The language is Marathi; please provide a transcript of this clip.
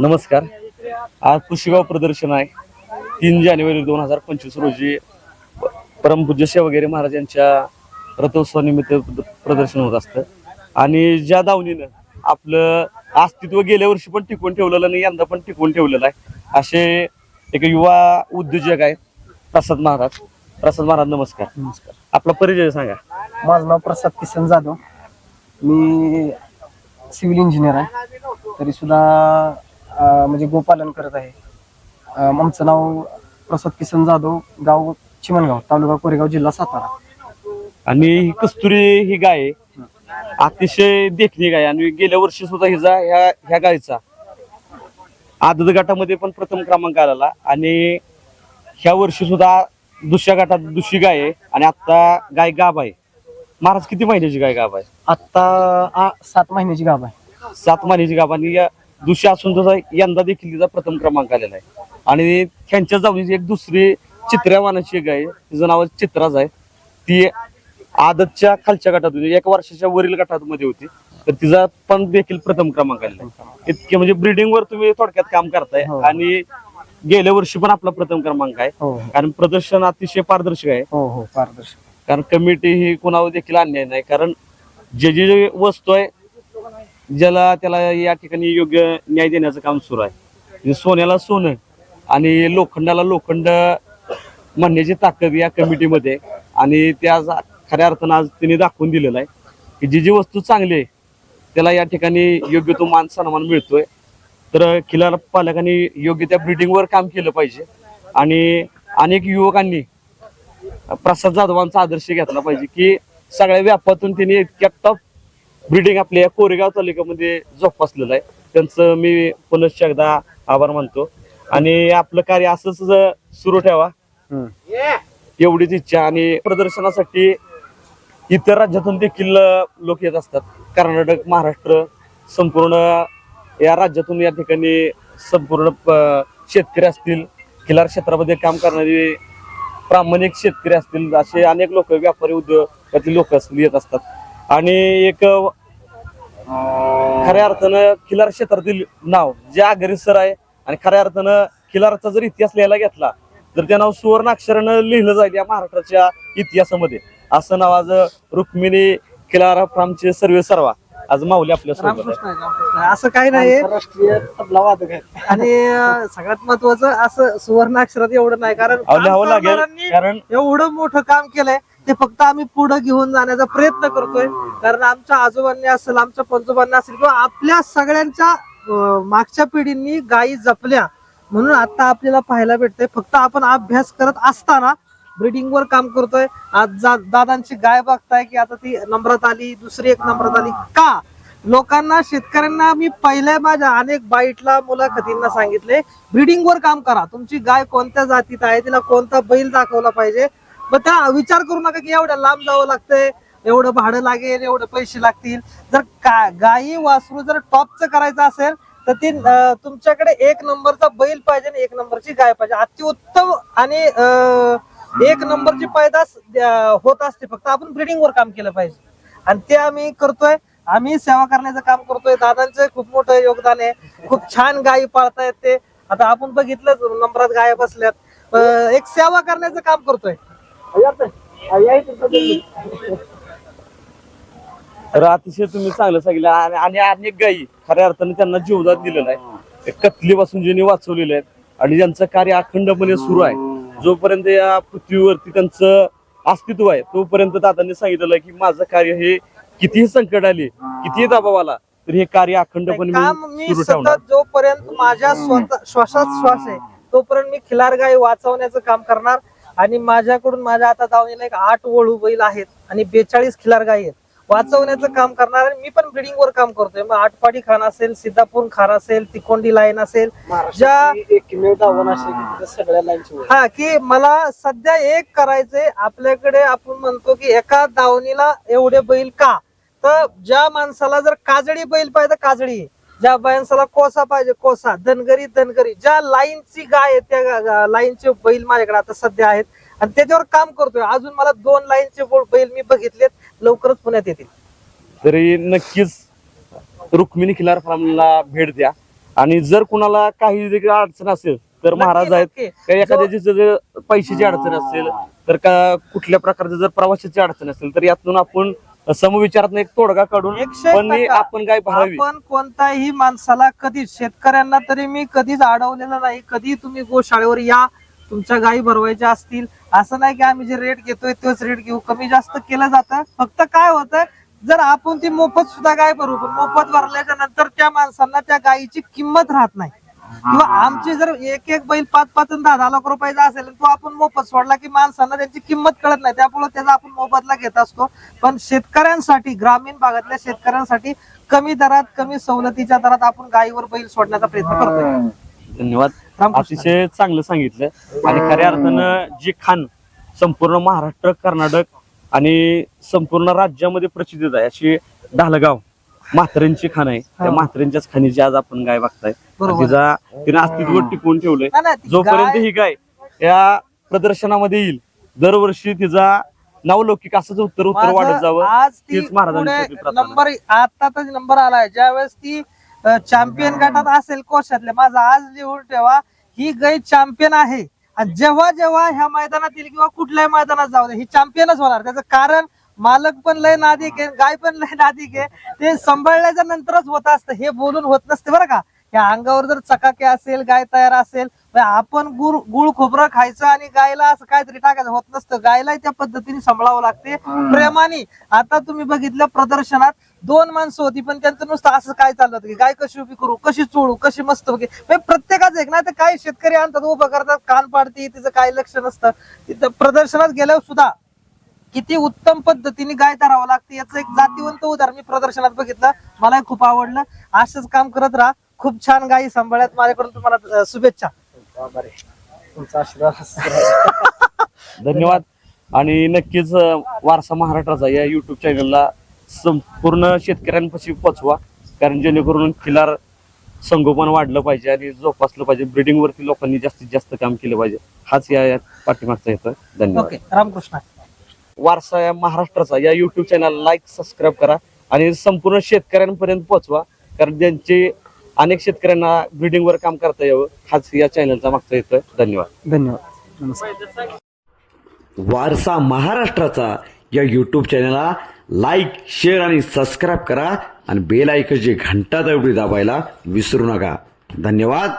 नमस्कार. आज पुशेगाव प्रदर्शन आहे. तीन जानेवारी दोन हजार पंचवीस रोजी परमपूज्य सेवगिरी महाराज यांच्या रथोत्सवानिमित्त प्रदर्शन होत असतं. आणि ज्या दावणीनं आपलं अस्तित्व गेल्या वर्षी पण टिकवून ठेवलेलं आणि यंदा पण टिकवून ठेवलेलं आहे. असे एक युवा उद्योजक आहेत प्रसाद महाराज. प्रसाद महाराज नमस्कार. नमस्कार. आपला परिचय सांगा. माझं नाव प्रसाद किसन जाधव. मी सिव्हिल इंजिनियर आहे. तरी सुद्धा अं, म्हणजे गोपालन करत आहे. अं, आमचं नाव प्रसाद किसन जाधव गाव चिमणगाव तालुका कोरेगाव जिल्हा सातारा. आणि ही कस्तुरी ही गाय आहे. अतिशय देखणी गाय. आणि गेल्या वर्षी सुद्धा हिचा ह्या ह्या गायचा आदत गटामध्ये पण प्रथम क्रमांक आलेला. आणि ह्या वर्षी सुद्धा दुसऱ्या गटात दुसरी गाय आहे. आणि आता गाय गाभ आहे. महाराज किती महिन्याची गाय गाभ आहे? आत्ता आ- सात महिन्याची गाव आहे. सात महिन्याची गाभ. आणि या दुसरी असून तसा यंदा देखील तिचा प्रथम क्रमांक आलेला आहे. आणि त्यांच्या जाऊन एक दुसरी चित्र्या वाहनाची एक आहे. तिचं नाव चित्राज आहे. ती आदतच्या खालच्या गटात होती. एका वर्षाच्या वरील गटात मध्ये होती. तर तिचा पण देखील प्रथम क्रमांक आलेला आहे. इतके म्हणजे ब्रिडिंग वर तुम्ही थोडक्यात काम करताय. हो. आणि गेल्या वर्षी पण आपला प्रथम क्रमांक आहे. हो. कारण प्रदर्शन अतिशय पारदर्शक आहे. हो हो पारदर्शक. कारण कमिटी ही कुणावर देखील अन्याय नाही. कारण जे जे जे वस्तू आहे ज्याला त्याला या ठिकाणी योग्य न्याय देण्याचं काम सुरू आहे. म्हणजे सोन्याला सोनं आणि लोखंडाला लोखंड म्हणण्याची ताकद या कमिटीमध्ये आणि त्या आज खऱ्या अर्थानं आज तिने दाखवून दिलेलं आहे की जी जी वस्तू चांगली आहे त्याला या ठिकाणी योग्य तो मान सन्मान मिळतोय. तर खिलार पालकांनी योग्य त्या ब्रिडिंगवर काम केलं पाहिजे. आणि अनेक युवकांनी प्रसाद जाधवांचा आदर्श घेतला पाहिजे की सगळ्या व्यापातून त्यांनी इतक्या टॉप ब्रिडिंग आपल्या या कोरेगाव तालुक्यामध्ये जोपासलेलं आहे. त्यांचं मी पुनश्च एकदा आभार मानतो. आणि आपलं कार्य असंच सुरू ठेवा. एवढीच इच्छा आणि प्रदर्शनासाठी इतर राज्यातून देखील लोक येत असतात. कर्नाटक महाराष्ट्र संपूर्ण या राज्यातून या ठिकाणी संपूर्ण शेतकरी असतील खिलार क्षेत्रामध्ये काम करणारे प्रामाणिक शेतकरी असतील असे अनेक लोक व्यापारी उद्योगातील लोक असतील येत असतात. आणि एक खऱ्या अर्थानं खिलार क्षेत्रातील नाव जे अग्रेसर आहे आणि खऱ्या अर्थानं खिलारचा जर इतिहास लिहायला घेतला तर ते नाव सुवर्ण अक्षरानं लिहिलं जाईल या महाराष्ट्राच्या इतिहासामध्ये असं नाव आज रुक्मिणी खिलार फार्मचे सर्वे सर्वा आज माऊली आपल्या. रामकृष्ण. असं काही नाही आंतरराष्ट्रीय तबला वादक आहेत आणि सगळ्यात महत्वाचं असं सुवर्ण अक्षरात एवढं नाही कारण लागेल कारण एवढं मोठं काम केलंय ते फक्त आम्ही पुढे घेऊन जाण्याचा प्रयत्न करतोय. कारण आमच्या आजोबांनी असेल आमच्या पंजोबांनी असेल किंवा आपल्या सगळ्यांच्या मागच्या पिढींनी गायी जपल्या. म्हणून आता आपल्याला पाहायला भेटतंय फक्त आपण अभ्यास करत असताना ब्रिडिंग वर काम करतोय. आज दादांची गाय बघताय की आता ती नंबरात आली दुसरी एक नंबरात आली. का? लोकांना शेतकऱ्यांना मी पहिल्या माझ्या अनेक बाईटला मुलाखतींना सांगितले ब्रिडिंग वर काम करा. तुमची गाय कोणत्या जातीत आहे तिला कोणता बैल दाखवला पाहिजे मग त्या विचार करू नका की एवढ्या लांब जावं लागतंय एवढं भाडं लागेल एवढे पैसे लागतील. जर का गायी वासरू जर टॉपचं करायचं असेल तर ती तुमच्याकडे एक नंबरचा बैल पाहिजे आणि एक नंबरची गाय पाहिजे. अतिउत्तम आणि एक नंबरची पैदास होत असते. फक्त आपण ब्रिडिंगवर काम केलं पाहिजे. आणि ते आम्ही करतोय. आम्ही सेवा करण्याचं काम करतोय. दादांचं खूप मोठं योगदान आहे. खूप छान गायी पाळतायत ते. आता आपण बघितलं नंबरात गाय बसल्यात. एक सेवा करण्याचं काम करतोय. तर अतिशय तुम्ही चांगलं सांगितलं. आणि आणि अनेक गायी खऱ्या अर्थाने त्यांना जीवदान दिलेलं आहे कतलीपासून ज्यांनी वाचवलेले आहेत आणि ज्यांचं कार्य अखंडपणे सुरू आहे जोपर्यंत या पृथ्वीवरती त्यांचं अस्तित्व आहे तोपर्यंत दादांनी सांगितलेलं आहे की माझं कार्य हे कितीही संकट आले कितीही दबाव आला तर हे कार्य अखंडपणे काम मी मी सुरू ठेवणार. सतत जोपर्यंत माझ्या स्वतः श्वासात श्वास आहे तोपर्यंत मी खिलार गाय वाचवण्याचं काम करणार. आणि माझ्याकडून माझ्या आता दावणीला एक आठ वळू बैल आहेत आणि बेचाळीस खिलार गाय आहेत. वाचवण्याचं काम करणार आणि मी पण ब्रिडिंग वर काम करतोय. मग आटपाडी खान असेल सीतापूर खान असेल तिकोंडी लाईन असेल ज्या एकमेव दावण असेल सगळ्या. हा की मला सध्या एक करायचंय. आपल्याकडे आपण म्हणतो की एका दावणीला एवढे बैल का? तर ज्या माणसाला जर काजळी बैल पाहिजे काजळी ज्या माणसाला कोसा पाहिजे कोसा. धनगरी धनगरी. ज्या लाईनची गाय आहे त्या लाईनचे बैल माझ्याकडे आता सध्या आहेत. आणि त्याच्यावर काम करतोय. अजून मला दोन लाईनचे बैल मी बघितलेत. लवकरच पुण्यात येतील. तरी नक्कीच रुक्मिणी खिलार फार्मला भेट द्या. आणि जर कुणाला काही देखील अडचण असेल तर महाराज आहेत. काही एखाद्याची जर पैशाची अडचण असेल तर का कुठल्या प्रकारची जर प्रवासाची अडचण असेल तर यातून आपण समविचारात एक तोडगा काढून पण. आपण काय भरावी. आपण कोणत्याही माणसाला कधीच शेतकऱ्यांना तरी मी कधीच अडवलेलं नाही. कधी तुम्ही गोशाळेवर या तुमच्या गायी भरवायच्या असतील. असं नाही की आम्ही जे रेट घेतोय तोच रेट घेऊ. कमी जास्त केलं जातं. फक्त काय होतं? जर आपण ती मोफत सुद्धा गाय भरू पण मोफत भरल्याच्या नंतर त्या माणसांना त्या गायीची किंमत राहत नाही. किंवा आमची जर एक एक बैल पाच पाच आणि दहा दहा लाख रुपयाचा असेल तो आपण मोफत सोडला की माणसांना त्यांची किंमत कळत नाही. त्यामुळे त्याचा आपण मोबदला घेत असतो. पण शेतकऱ्यांसाठी ग्रामीण भागातल्या शेतकऱ्यांसाठी कमी दरात कमी सवलतीच्या दरात आपण गायीवर बैल सोडण्याचा प्रयत्न करतोय. धन्यवाद. अतिशय चांगलं सांगितलं. आणि खऱ्या अर्थानं जी खान संपूर्ण महाराष्ट्र कर्नाटक आणि संपूर्ण राज्यामध्ये प्रचितीत आहे अशी ढालगाव. म्हाताऱ्यांची खाण आहे. त्या. म्हाताऱ्यांच्याच खाणीची आज आपण गाय बघताय. बरोबर. तिचा तिने अस्तित्व टिकवून ठेवलंय. नाही, नाही, ती जोपर्यंत गाय- ही गाय या प्रदर्शनामध्ये येईल दरवर्षी तिचा नावलौकिक असंच उत्तर उत्तर माझं वाढत जावं. आज ती हीच महाराजांची पुढे प्रार्थना आहे. नंबर आता तर नंबर आलाय. ज्यावेळेस ती चॅम्पियन गटात असेल कोशातले माझा आज लिहून ठेवा ही गाय चॅम्पियन आहे. आणि जेव्हा जेव्हा ह्या मैदानात येईल किंवा कुठल्याही मैदानात जाऊ दे ही चॅम्पियनच होणार. त्याचं कारण मालक पण लय नादिक आहे गाय पण लय नादिक आहे. ते सांभाळल्याच्या नंतरच होत असतं हे बोलून होत नसते बरं का. या अंगावर जर चकाके असेल गाय तयार असेल आपण गुळ गुळ खोबरं खायचं आणि गायला असं काहीतरी टाकायचं. होत नसतं. गायला त्या पद्धतीने सांभाळावं लागते. प्रेमाने. आता तुम्ही बघितलं प्रदर्शनात दोन माणसं होती पण त्यांचं नुसतं असं काय चाललं होतं की गाय कशी उभी करू कशी चोळू कशी मस्त बघे. प्रत्येकाचं एक ना तर काही शेतकरी आणतात उभं करतात कान पाडते तिचं काही लक्ष नसतं. तिथं प्रदर्शनात गेल्यावर सुद्धा किती उत्तम पद्धतीने गाय धरावं लागते याचं एक जातीवंत उदाहरण मी प्रदर्शनात बघितलं. मलाही खूप आवडलं. असंच काम करत राहा. खूप छान गायी सांभाळ्यात माझ्याकडून तुम्हाला शुभेच्छा. तुमचा आशीर्वाद. धन्यवाद. आणि नक्कीच अं, वारसा महाराष्ट्राचा या युट्यूब चॅनलला संपूर्ण शेतकऱ्यांपाशी पोचवा. कारण जेणेकरून खिलार संगोपन वाढलं पाहिजे आणि जोपासलं पाहिजे. ब्रिडिंग वरती लोकांनी जास्तीत जास्त काम केलं पाहिजे. हाच या या पाठीमागचा येतं धन्यवाद. ओके. रामकृष्ण. वारसा या महाराष्ट्राचा या युट्यूब चॅनल लाईक सबस्क्राईब करा आणि संपूर्ण शेतकऱ्यांपर्यंत पोहोचवा. कारण त्यांचे अनेक शेतकऱ्यांना ब्रिडिंग वर काम करता यावं हाच या चॅनलचा मागचा येतोय धन्यवाद. धन्यवाद. नमस्कार. वारसा महाराष्ट्राचा या यूट्यूब चॅनलला लाईक शेअर आणि सबस्क्राईब करा आणि बेल ऐकची घंटा दवडी दाबायला विसरू नका. धन्यवाद.